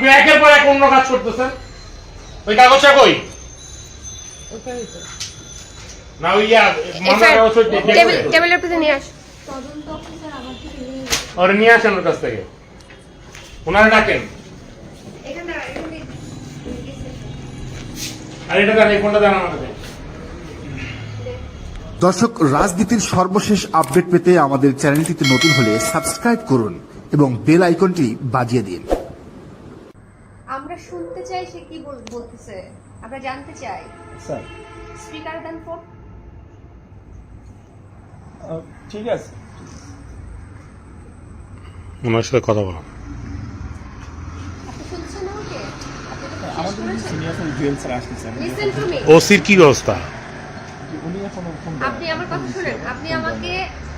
আপনি একের পর এক অন্য কাজ করতেছেন। ওই কাগজটা কই? না ওই কাগজ ওই টেবিলে টেবিল তো। টেবিলের উপরে নিয়ে আস। তদন্ত অফিসার আমার থেকে নিয়ে গেছে। ওরে নিয়ে আসেন ওর কাছ থেকে। ওনারা ডাকেন। এখানে এখানে গেছে। আর এটা দেন এই ফোনটা দেন আমার কাছে। দর্শক রাজনীতির সর্বশেষ আপডেট পেতে আমাদের চ্যানেলটিতে নতুন হলে সাবস্ক্রাইব করুন এবং বেল আইকনটি বাজিয়ে দিন। আমরা শুনতে চাই সে কি বলতেছে। আমরা জানতে চাই। স্যার। স্পিকার দেন ফোন ঠিক আছে। ওনার সাথে কথা বলো. ওসির কি ফোন আপনি আমার কথা শুনেন। আপনি আমাকে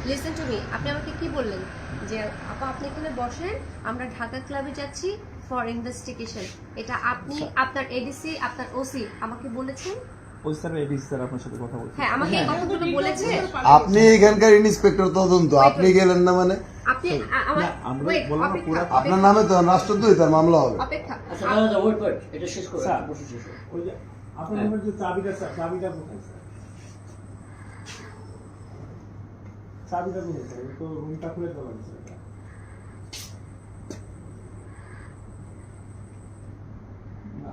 লিসেন টু মি আপনি আমাকে কি বললেন? যে আপা আপনি এখানে বসেন আমরা ঢাকা ক্লাবে যাচ্ছি ফর ইনভেস্টিগেশন এটা আপনি আপনার এডিসি আপনার ওসি আমাকে বলেছেন? ওই স্যার এডিসি স্যার আপনার সাথে কথা বলছি। হ্যাঁ আমাকে এই কথাগুলো বলেছে। আপনি এখানকার ইন্সপেক্টর তদন্ত আপনি গেলেন না মানে? আপনি আমার আপনার নামে তো রাষ্ট্রদ্রোহী তার মামলা হবে। অপেক্ষা। আচ্ছা ওয়েট ওয়েট এটা শেষ করো স্যার। প্রশ্ন শেষ করো। ওই যে আপনার নামের যে চাবিটা স্যার চাবিটা কোথায় স্যার? চাবিটা কোথায় স্যার? তো রুমটা খুলে দেওয়া স্যার এটা। না,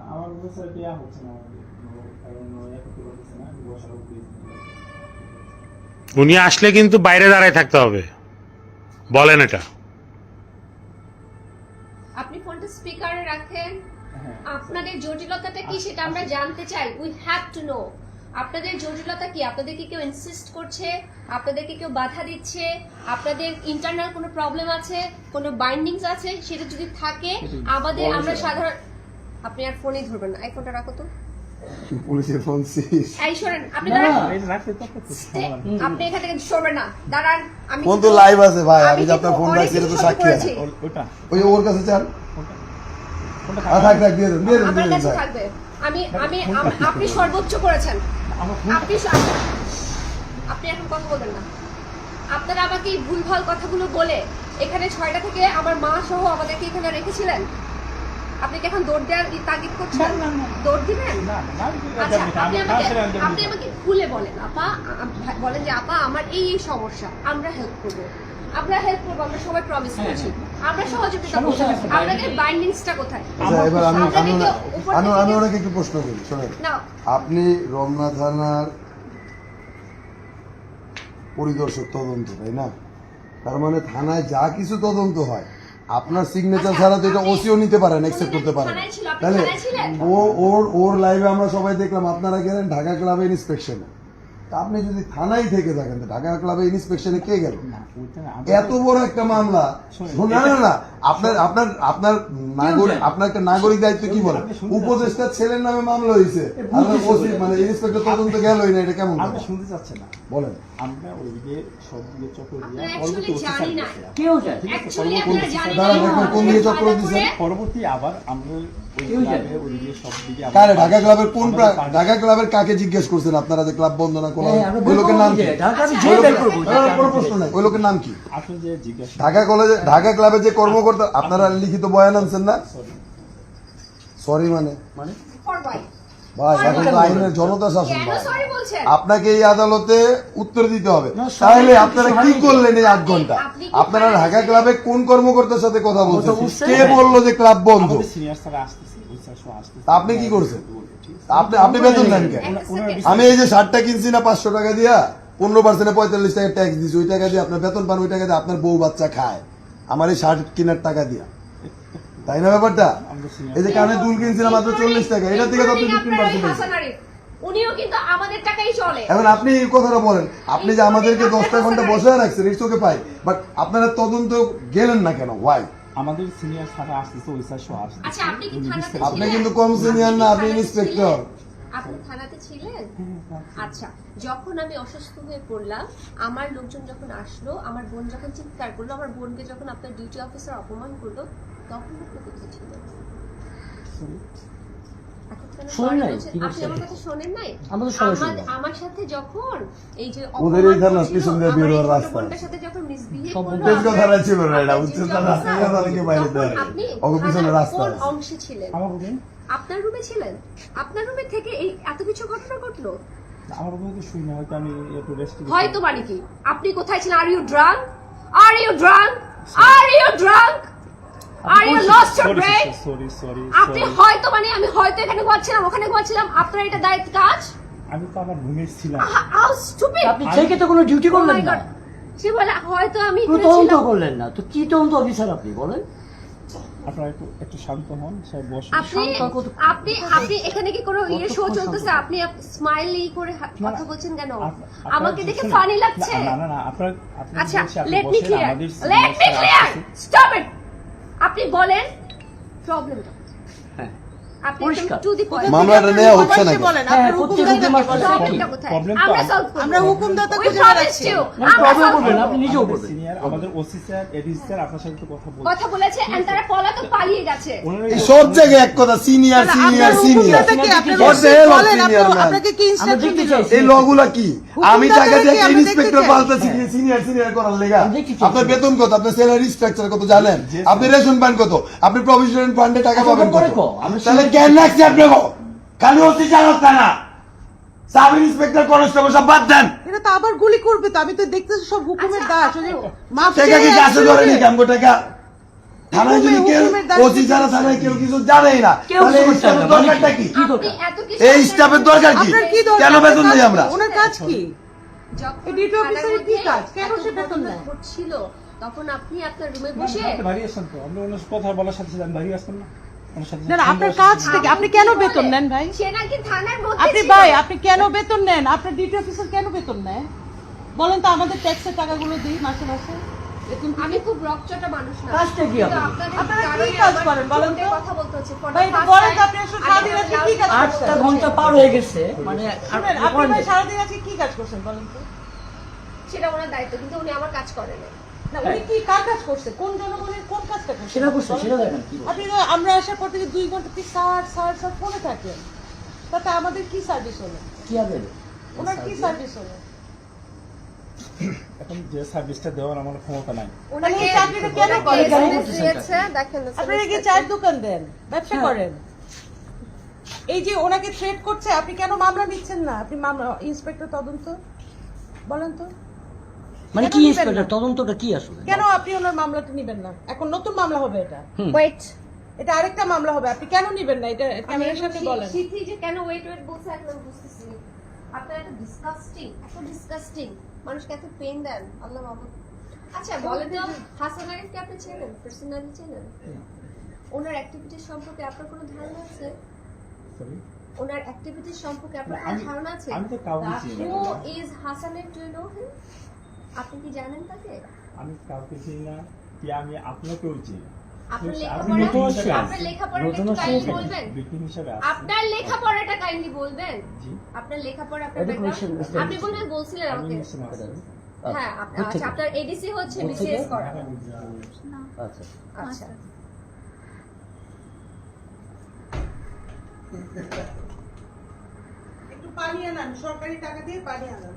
আমার দেওয়া হচ্ছে না আমাদের কারণ উনি আসলে কিন্তু বাইরে দাঁড়ায় থাকতে হবে। বলেন এটা। আপনি ফোনটা স্পিকারে রাখেন। হ্যাঁ। আপনাদের জটিলতাটা কি সেটা আমরা জানতে চাই। উই হ্যাভ টু নো আপনাদের জটিলতা কি? আপনাদেরকে কেউ ইনসিস্ট করছে? আপনাদেরকে কেউ বাধা দিচ্ছে? আপনাদের ইন্টারনাল কোনো প্রবলেম আছে? কোনো বাইন্ডিংস আছে? সেটা যদি থাকে আমাদের আমরা সাধারণ আপনি আর ফোনই ধরবেন না। এই ফোনটা রাখো তো পুলিশের ফোন সিস এই শোনেন আপনি না, দাঁড়ান। আপনি এখান থেকে সরবেন না। দাঁড়ান আমি ফোন তো লাইভ আছে ভাই আমি যে আপনার ফোন রাখছি এটা তো সাক্ষী আছে। ওটা ওই ওর কাছে চান? থাক থাক দিয়ে দেন দিয়ে দেন দেন কাছে থাকবে। আমি আমি আপনি সর্বোচ্চ করেছেন। আপনি আপনি এখন কথা বলবেন না। আপনারা আমাকে এই ভুলভাল কথাগুলো বলে এখানে ছয়টা থেকে আমার মা সহ আমাদেরকে এখানে রেখেছিলেন? আপনি কি এখন দৌড় দেওয়ার তাগিদ করছেন। দৌড় দিবেন? আচ্ছা আপনি আমাকে আপনি খুলে বলেন আপা বলেন যে আপা আমার এই এই সমস্যা আমরা হেল্প করব। আমরা হেল্প করব আমরা সবাই প্রমিস হ্যাঁ, করছি। আমরা সহযোগিতা করব আপনাদের বাইন্ডিংসটা কোথায়? আচ্ছা এবার আমি আমি কি ওনা- উপর আমি থেকে আমি কেউ- ওনাকে একটু প্রশ্ন করি শোনেন। আপনি রমনা থানার পরিদর্শক তদন্ত তাই না? তার মানে থানায় যা কিছু তদন্ত হয় আপনার সিগনেচার ছাড়া তো এটা ওসিও নিতে পারেন অ্যাকসেপ্ট করতে পারেন তাহলে ও ওর ওর লাইভে আমরা সবাই দেখলাম আপনারা গেলেন ঢাকা ক্লাবে ইন্সপেকশনে তা আপনি যদি থানায় থেকে থাকেন ঢাকা ক্লাবে ইন্সপেকশনে কে গেল? এত বড় একটা মামলা। না না না আপনার আপনার আপনার নাগরিক আপনার একটা নাগরিক দায়িত্ব কি বলে উপদেষ্টা ছেলের নামে মামলা হয়েছে। মানে ইন্সপেক্টর তদন্ত গেলই না এটা কেমন আপনি শুনতে চাচ্ছেন না? বলেন। আমরা ওইদিকে সবদিকে চক্র দিয়ে পরবর্তী জানি না। কেউ যায় অ্যাকচুয়ালি পরবর্তী আপনারা জানেন দাঁড়ান, এখন কোন দিকে চক্র আলাদা পরবর্তী আবার আমরা কারে ঢাকা ক্লাবের কোন ঢাকা ক্লাবের কাকে জিজ্ঞেস করছেন আপনারা যে ক্লাব বন্ধ না খোলা হ্যাঁ, ওই লোকের নাম কি? বলব যে ঢাকা আমি আচ্ছা, ওই লোকের- নাম কি? আসলে যে জিজ্ঞাসা ঢাকা কলেজে ঢাকা ক্লাবের যে কর্মকর্তা আপনারা লিখিত বয়ান আনছেন না? সরি মানে? মানে? ভাই এখন তো আইনের জনতা শাসন ভাই। আপনাকে এই আদালতে উত্তর দিতে হবে। তাহলে আপনি আপনারা কি করলেন এই আট ঘণ্টা? আপনারা ঢাকা ক্লাবে কোন কর্মকর্তার সাথে কথা বলছেন? কে বলল যে ক্লাব বন্ধ? আপনি কি করছেন? আছে? তা আপনি আপনি বেতন নেন কেন? second। আমি এই যে শার্টটা কিনছি না পাঁচশো টাকা দিয়া পনেরো পার্সেন্টে পঁয়তাল্লিশ টাকা ট্যাক্স দিচ্ছি ওই টাকা দিয়ে আপনার বেতন পান ওই টাকা দিয়ে আপনার বউ বাচ্চা খায়। আমার এই শার্ট কেনার টাকা দিয়া। তাই না ব্যাপারটা? এই যে কানে দুল কিনছিলাম মাত্র চল্লিশ টাকা এটা থেকে তো আপনি ফিফটিন পার্সেন্ট উনিও কিন্তু আমাদের টাকাই চলে। এখন আপনি এই কথাটা বলেন আপনি যে আমাদেরকে দশটা ঘণ্টা বসে রাখছেন ইটস ওকে পাই বাট আপনারা তদন্ত গেলেন না কেন? ওয়াই আমাদের সিনিয়র স্যার আসতেছে ওই স্যার সব আসতেছে। আচ্ছা আপনি কি উনি থানাতে বুঝতে- আপনি ছিলেন? কিন্তু কম senior না, আপনি থানাতে inspector। আপনি থানাতে ছিলেন? আচ্ছা যখন আমি অসুস্থ হয়ে পড়লাম আমার লোকজন যখন আসলো আমার বোন যখন চিৎকার করল আমার বোনকে যখন আপনার ডিউটি অফিসার অপমান করল আমার সাথে যখন এই যে ওদের পিছন দিয়ে বের হওয়ার রাস্তা। সাথে যখন করল, আপনার- ছিল না এটা আপনার উচ্চতা duty রাস্তা officer, অনেকে বাইরে দেয়। আপনি পিছনে রাস্তা অংশে ছিলেন? রুমে? আপনার রুমে ছিলেন? আপনার রুমে থেকে এই এত কিছু ঘটনা ঘটলো? আমার রুমে তো শুই না হয়তো আমি একটু রেস্ট হয়তো মানে কি? আপনি কোথায় ছিলেন? Are you drunk are you drunk are you drunk are you lost your brain sorry sorry আপনি হয়তো মানে আমি হয়তো এখানে ঘুমাচ্ছিলাম ওখানে ঘুমাচ্ছিলাম আপনার এটা দায়িত্ব কাজ? আমি তো আমার রুমে ছিলাম। হাউ স্টুপিড আপনি থেকে তো কোনো ডিউটি করলেন না? সে বলে হয়তো আমি তদন্ত করলেন না। তো কি তদন্ত অফিসার আপনি বলেন? আপনারা একটু একটু শান্ত হন সব বসুন। আপনি আপনি আপনি এখানে কি কোনো ইয়ে শো চলতেছে? আপনি স্মাইলি করে কথা বলছেন কেন? আমাকে দেখে ফানি লাগছে। না না না আপনার আচ্ছা let me clear let me clear stop it আপনি বলেন। প্রবলেমটা হ্যাঁ আপনি পরিষ্কার। টু দি পয়েন্ট মামলাটা নেওয়া হচ্ছে না আমরা আম- সলভ করব। আমরা হুকুমদাতা খুঁজে বেড়াচ্ছি। ইউ না আমরা প্রবলেম solve করবেন করব। আপনি নিজেও আমাদের আমাদের ওসি স্যার এডি স্যার আপনার সাথে কথা বলছি। কথা বলেছে এন্ড তারা পলাতক পালিয়ে গেছে। সব জায়গায় এক কথা সিনিয়র সিনিয়র? আপনাকে কি এই লগুলা কি? আমি টাকা দিয়ে ইন্সপেক্টর পাল্টাছি করার লেগা। আপনার বেতন কত? আপনার স্যালারি স্ট্রাকচার কত? জানেন? আপনি রেশন পান কত? আপনি প্রভিডেন্ট ফান্ডে টাকা পাবেন কত তাহলে কেন রাখছি আপনি গো? খালি ওসি জানত না। সাব ইন্সপেক্টর কনস্টেবল সব বাদ দেন। এটা তো আবার গুলি করবে তো আমি তো দেখতেছি সব হুকুমের আচ্ছা, দাস ওই যে মাফ টাকা চেয়ে কি কাছে ধরে নি লোকে। কামগো টাকা? থানায় যদি কেউ ওসি ছাড়া দিয়েছে। থানায় কেউ কিছু জানেই না তাহলে এই স্টাফের মানে দরকারটা কি? এই স্টাফের দরকার কি? আপনার কি দরকার? কেন বেতন দিই আমরা? ওনার কাজ কি? তখন আপনি আপনার রুমে বসে আপনি বাড়ি আসেন তো আপনি ওনার কথা বলার সাথে সাথে আমি বাড়ি আসবেন না। না আপনার সঙ্গে কাজটা আপনি কেন বেতন নেন ভাই? সে নাকি থানার মধ্যে আপনি ভাই আপনি কেন বেতন নেন? আপনার ডিউটি অফিসার কেন বেতন নেয়? বলেন তো আমাদের ট্যাক্সের টাকাগুলো দিই মাসে মাসে। আমি খুব রকচটা মানুষ না। কাজটা কি কিন্তু আপনারা? কি কাজ করেন বলেন তো? কথা বলতে হচ্ছে। ভাই, বলেন তো আপনি আসলে আমি সারাদিন আপনাকে আজকে কি কাজ loud আটটা ঘণ্টা পার হয়ে গেছে মানে আর শুনেন, ইয়ে আপনি করেন ভাই আজকে কি কাজ করছেন বলেন তো? সেটা ওনার দায়িত্ব কিন্তু উনি আমার কাজ করেন। না উনি কি কার কাজ করছে? কোন জনগণের কোন কাজটা করছে? সেটা করছে, সেটা দেখেন কি বলে। আপনি তো আমরা আসার পর থেকে দুই ঘণ্টা কি সার সার সার ফোনে থাকেন। তাতে আমাদের কি সার্ভিস হলো? কি ওনার কি সার্ভিস হলো? এখন যে সার্ভিসটা দেওয়ার আমার ক্ষমতা নাই। ওনাকে এই চাকরিটা কেন করেন? কেন SMS করতেছেন দিয়েছে, দেখেন আপনারা কি চায়ের দোকান দেন? ব্যবসা হ্যাঁ। করেন? এই যে ওনাকে থ্রেট করছে আপনি কেন মামলা নিচ্ছেন না? আপনি মামলা ইন্সপেক্টর তদন্ত? বলেন তো। মানে কি ইন্সপেক্টর তদন্তটা কি আসলে? কেন আপনি ওনার মামলাটা নিবেন না? এখন নতুন মামলা হবে এটা। ওয়েট এটা আরেকটা মামলা হবে। আপনি কেন নিবেন না? এটা ক্যামেরার সামনে বলেন। শিখি যে কেন ওয়েট ওয়েট বলছে এখন বুঝতেছি। আপনার এত ডিসকাস্টিং এত ডিসকাস্টিং মানুষকে এত পেন দেন আল্লাহ মাহবুব আচ্ছা বলেন তো হাসান আরিফকে আপনি চেনেন? পার্সোনালি চেনেন? ওনার অ্যাক্টিভিটিস সম্পর্কে আপনার কোনো ধারণা আছে? ওনার অ্যাক্টিভিটিস সম্পর্কে আপনার কোনো ধারণা আছে? আমি তো কাউকে চিনি হু ইজ হাসানের ডু ইউ নো হিম আপনি কি জানেন তাকে? আমি কাউকে চিনি না কি আমি আপনাকেও চিনি। আপনার। লেখাপড়াটা কাইন্ডলি বলবেন। আপনার লেখাপড়া. আপনি বলবেন বলছিলেন আমাকে? হ্যাঁ আচ্ছা আপনার এডিসি হচ্ছে বিসিএস করা। আচ্ছা। আচ্ছা। একটু পানি আনান সরকারি টাকা দিয়ে পানি আনান।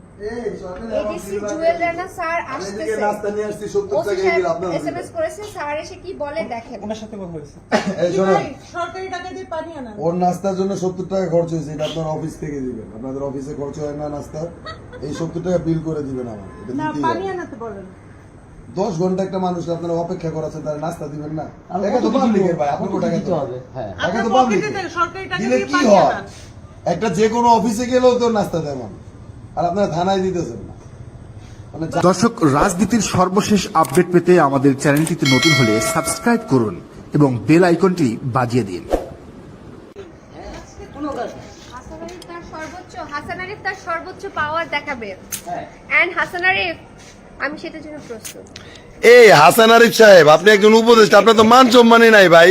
এডিসি জুয়েল রানা স্যার আসতেছে। নাস্তা নিয়ে আসছি সত্তর ওসি টাকা সাহেব আপনার এসএমএস করেছে স্যার এসে কি বলে দেখেন। ওনার সাথে কথা হয়েছে। এই কি সরকারি টাকা দিয়ে পানি আনান। ওর নাস্তার জন্য সত্তর টাকা খরচ হয়েছে এটা আপনার অফিস থেকে দিবেন। আপনাদের অফিসে খরচ হয় না নাস্তা এই সত্তর টাকা বিল করে দিবেন আমার এটা না পানি আনাতে বলেন। দশ ঘণ্টা একটা মানুষ আপনারা অপেক্ষা করাচ্ছেন তার নাস্তা দিবেন না। আমি তো পাবলিকের ভাই আপনাকে টাকা দিতে দিতে হবে? হ্যাঁ। তো দিলে কি হয়? একটা যে কোনো অফিসে গেলেও তো নাস্তা দেবেন আর আপনারা থানায় দিতেছেন না। মানে দর্শক রাজনীতির সর্বশেষ আপডেট পেতে আমাদের চ্যানেলটিতে নতুন হলে সাবস্ক্রাইব করুন এবং বেল আইকনটি বাজিয়ে দিন। কোনো হাসান আরিফ তার সর্বোচ্চ হাসান আরিফ তার সর্বোচ্চ পাওয়ার দেখাবে। হ্যাঁ। এন্ড হাসান আরিফ আমি সেটার জন্য প্রস্তুত। এই হাসান আরিফ সাহেব আপনি একজন উপদেষ্টা আপনার তো মান সম্মানই নাই ভাই।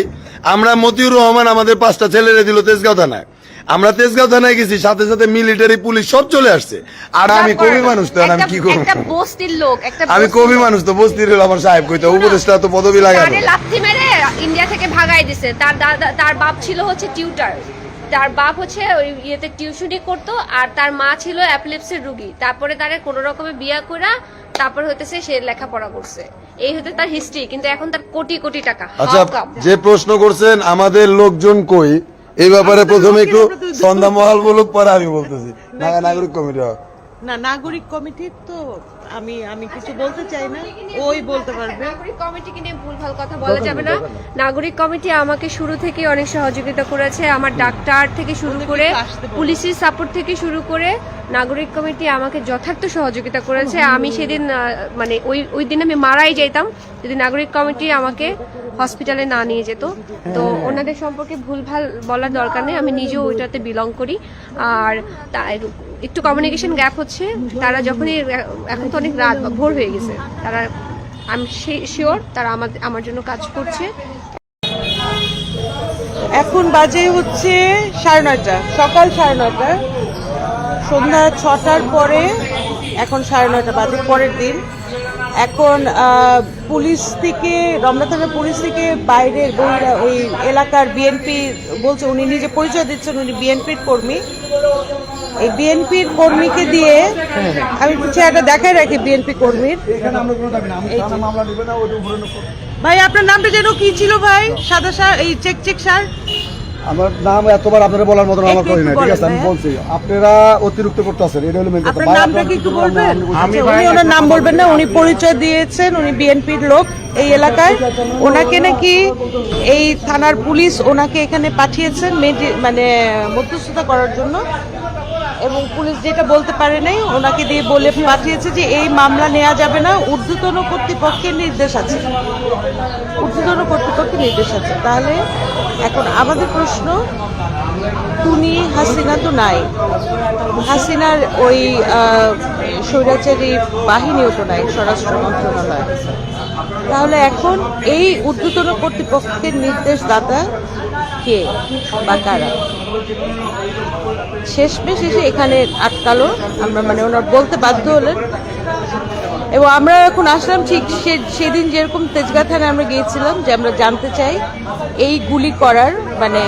আমরা মতিউর রহমান আমাদের পাঁচটা ছেলেরে দিল তেজগাঁও থানায়। আমরা তেজগাঁও থানায় গেছি সাথে সাথে মিলিটারি পুলিশ সব চলে আসছে। আর আমি কবি মানুষ তো আমি কি করব? একটা বস্তির লোক একটা আমি কবি মানুষ তো বস্তির হলো আমার সাহেব কইতে উপদেষ্টা তো পদবি লাগানো তারে লাথি মেরে ইন্ডিয়া থেকে ভাগাই দিছে। তার দাদা তার বাপ ছিল হচ্ছে টিউটার তার বাপ হচ্ছে ওই ইয়েতে টিউশনি করতো আর তার মা ছিল অ্যাপলিপসির রুগী। তারপরে তারে কোনো রকমে বিয়া করা তারপর হতেছে সে লেখাপড়া করছে। এই হতে তার হিস্ট্রি কিন্তু এখন তার কোটি কোটি টাকা। আচ্ছা যে প্রশ্ন করছেন আমাদের লোকজন কই? এই ব্যাপারে প্রথমে একটু সন্ধ্যা মহল বলুক পরে আমি বলতেছি। নাগরিক কমিটি না নাগরিক কমিটির তো আমি আমি কিছু বলতে চাই না। ওই বলতে পারবে। নাগরিক কমিটিকে নিয়ে ভুলভাল কথা বলা যাবে না। নাগরিক কমিটি আমাকে শুরু থেকে অনেক সহযোগিতা করেছে। আমার ডাক্তার থেকে শুরু করে পুলিশের সাপোর্ট থেকে শুরু করে নাগরিক কমিটি আমাকে যথার্থ সহযোগিতা করেছে। আমি সেদিন মানে ওই ওই দিন আমি মারাই যেতাম। যদি নাগরিক কমিটি আমাকে হসপিটালে না নিয়ে যেত। তো ওনাদের সম্পর্কে ভুলভাল বলার দরকার নেই। আমি নিজেও ওইটাতে বিলং করি। আর তা- একটু কমিউনিকেশন গ্যাপ হচ্ছে, তারা যখনই, এখন তো অনেক রাত ভোর হয়ে গেছে, তারা, আমি শিওর তারা আমার আমার জন্য কাজ করছে। এখন বাজে হচ্ছে সাড়ে নয়টা, সকাল সাড়ে নয়টা, সন্ধ্যা ছটার পরে এখন সাড়ে নয়টা বাজে, পরের দিন। এখন পুলিশ থেকে, রমনা থানার পুলিশ থেকে বাইরের ওই এলাকার বিএনপি বলছে, উনি নিজে পরিচয় দিচ্ছেন, উনি বিএনপির কর্মী। এই বিএনপির কর্মীকে দিয়ে আমি একটু চেহারাটা দেখাই রাখি বিএনপি কর্মীর। ভাই আপনার নামটা যেন কি ছিল ভাই? সাদা সার এই চেক চেক সার আমার নাম এতবার আপনারা বলার মতন আমার করি না ঠিক আছে? আমি বলছি আপনারা অতিরিক্ত করতেছেন এটা হলো মেন কথা। আপনার নামটা কি একটু বলবেন? না, আমি। আচ্ছা, উনি ওনার নাম বলবেন না উনি পরিচয় দিয়েছেন উনি বিএনপির লোক এই এলাকায়। ওনাকে নাকি এই থানার পুলিশ ওনাকে এখানে পাঠিয়েছেন মেডি- মানে মধ্যস্থতা করার জন্য। এবং পুলিশ যেটা বলতে পারে নাই, ওনাকে দিয়ে বলে পাঠিয়েছে যে এই মামলা নেওয়া যাবে না, ঊর্ধ্বতন কর্তৃপক্ষের নির্দেশ আছে। ঊর্ধ্বতন কর্তৃপক্ষের নির্দেশ আছে। তাহলে এখন আমাদের প্রশ্ন, তুমি হাসিনা তো নাই। হাসিনার ওই স্বৈরাচারী বাহিনীও তো নাই, স্বরাষ্ট্র মন্ত্রণালয়। তাহলে এখন এই ঊর্ধ্বতন কর্তৃপক্ষের নির্দেশদাতা কে বা কারা? শেষমেশ এসে এখানে আটকালো, আমরা মানে ওনার বলতে বাধ্য হলেন। এবং আমরা এখন আসলাম ঠিক সেদিন যেরকম তেজগাঁ থানায় আমরা গিয়েছিলাম যে আমরা জানতে চাই এই গুলি করার মানে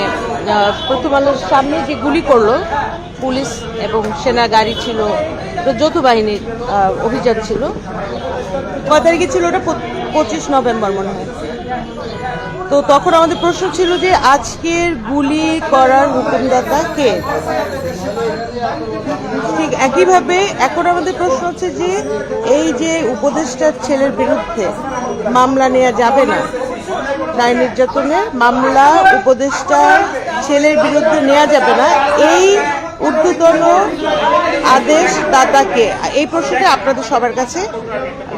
প্রথম আলোর সামনে যে গুলি করল পুলিশ এবং সেনা গাড়ি ছিল যৌথ বাহিনীর অভিযান ছিল। কয় তারিখে ছিল ওটা? পঁচ- পঁচিশ নভেম্বর মনে হয়। তো তখন আমাদের প্রশ্ন ছিল যে আজকের গুলি করার হুকুমদাতা কে? ঠিক একইভাবে এখন আমাদের প্রশ্ন হচ্ছে যে এই যে উপদেষ্টার ছেলের বিরুদ্ধে মামলা নেওয়া যাবে না নারী নির্যাতনের মামলা উপদেষ্টার ছেলের বিরুদ্ধে নেওয়া যাবে না, এই ঊর্ধ্বতন আদেশ দাতাকে। এই প্রশ্নটা আপনাদের সবার কাছে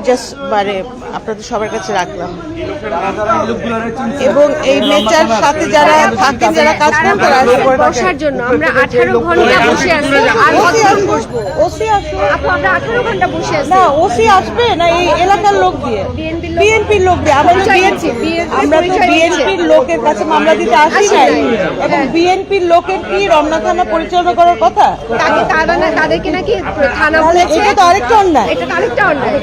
জাস্ট মানে আপনাদের সবার কাছে রাখলাম। এবং এই নেচার সাথে যারা থাকেন যারা কাজ করেন তারা। বসার জন্য আমরা আঠারো ঘণ্টা বসে আছি আর ওসি কতক্ষণ আসবে বসবো? ওসি আসবে আপু আমরা আঠারো ঘণ্টা বসে আছি। না ওসি আসবে না এই এলাকার লোক দিয়ে? বিএনপির লোক। দিয়ে। আমরা বিএনপি আমরা তো বিএনপির লোকের কাছে মামলা দিতে আসি নাই। এবং হ্যাঁ। বিএনপির লোকের কি রমনা থানা পরিচালনা করার কথা? তারা তাদেরকে নাকি থানা এটা তো আরেকটা অন্যায়। এটা আরেকটা অন্যায়।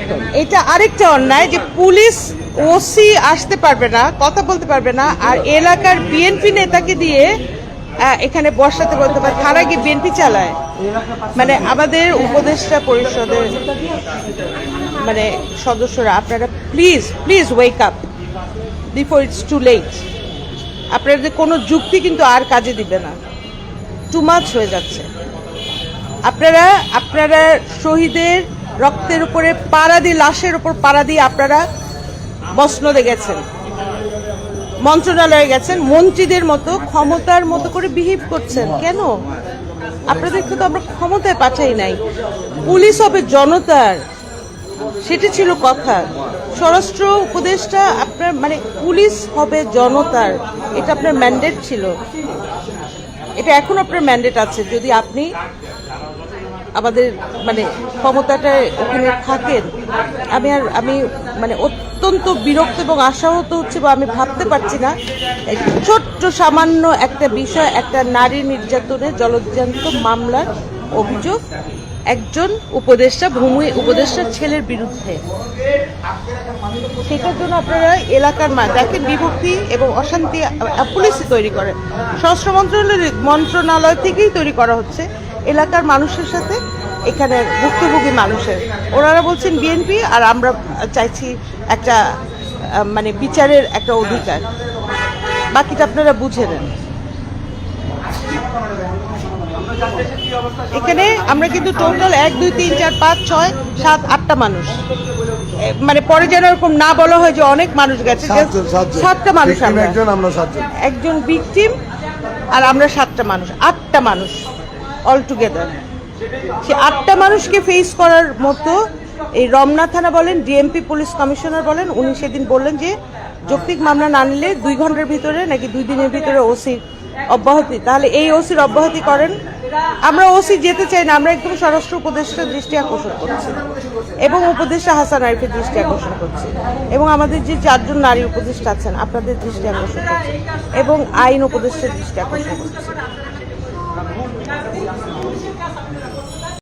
এটা আরেকটা অন্যায় যে পুলিশ ওসি আসতে পারবে না কথা বলতে পারবে না আর এলাকার বিএনপি নেতাকে দিয়ে এখানে বসাতে বলতে পারে থানা কি বিএনপি চালায়? মানে আমাদের উপদেষ্টা পরিষদের মানে সদস্যরা আপনারা please please wake up before it's too late আপনাদের কোনো যুক্তি কিন্তু আর কাজে দিবে না। টু মাছ হয়ে যাচ্ছে। আপনারা আপনারা শহীদের রক্তের উপরে পাড়া দিয়ে, লাশের উপর পাড়া দিয়ে আপনারা বসনদে গেছেন। মন্ত্রণালয়ে গেছেন, মন্ত্রীদের মতো, ক্ষমতার মতো করে বিহেভ করছেন। কেন? আপনাদেরকে তো আমরা ক্ষমতায় পাঠাই নাই। পুলিশ হবে জনতার, সেটি ছিল কথা। স্বরাষ্ট্র উপদেষ্টা আপনার মানে পুলিশ হবে জনতার, এটা আপনার ম্যান্ডেট ছিল। এটা এখন আপনার ম্যান্ডেট আছে, যদি আপনি আমাদের মানে ক্ষমতাটা ওখানে থাকেন। আমি আর, আমি মানে অত্যন্ত বিরক্ত এবং আশাহত হচ্ছে বা আমি ভাবতে পারছি না। ছোট্ট, সামান্য একটা বিষয়, একটা নারী নির্যাতনের জলজ্যান্ত মামলার অভিযোগ। একজন উপদেষ্টা, ভূমি উপদেষ্টার ছেলের বিরুদ্ধে। সেটার জন্য আপনারা এলাকার মা দেখেন বিভক্তি এবং অশান্তি পুলিশই তৈরি করে, স্বরাষ্ট্র মন্ত্রণালয় মন্ত্রণালয় থেকেই তৈরি করা হচ্ছে এলাকার মানুষের সাথে, এখানে ভুক্তভোগী মানুষের। ওনারা বলছেন বিএনপি আর আমরা চাইছি একটা মানে বিচারের একটা অধিকার। বাকিটা আপনারা বুঝে নেন। এখানে আমরা কিন্তু টোটাল এক দুই তিন চার পাঁচ ছয় সাত আটটা মানুষ। মানে পরে যেন এরকম না বলা হয় যে অনেক মানুষ গেছে সাতটা মানুষ আমরা। একজন আমরা সাতজন। একজন ভিকটিম আর আমরা সাতটা মানুষ আটটা মানুষ অল টুগেদার সে আটটা মানুষকে ফেস করার মতো এই রমনা থানা বলেন ডিএমপি পুলিশ কমিশনার বলেন উনি সেদিন বললেন যে যৌক্তিক মামলা না নিলে দুই ঘণ্টার ভিতরে নাকি দুই দিনের ভিতরে ওসির অব্যাহতি। তাহলে এই ওসির অব্যাহতি করেন আমরা ওসি যেতে চাই না, আমরা একদম স্বরাষ্ট্র উপদেষ্টার দৃষ্টি আকর্ষণ করছি এবং উপদেষ্টা হাসান আরিফের দৃষ্টি আকর্ষণ করছি এবং আমাদের যে চারজন নারী উপদেষ্টা আছেন, আপনাদের দৃষ্টি আকর্ষণ করছি এবং আইন উপদেষ্টার দৃষ্টি আকর্ষণ করছি।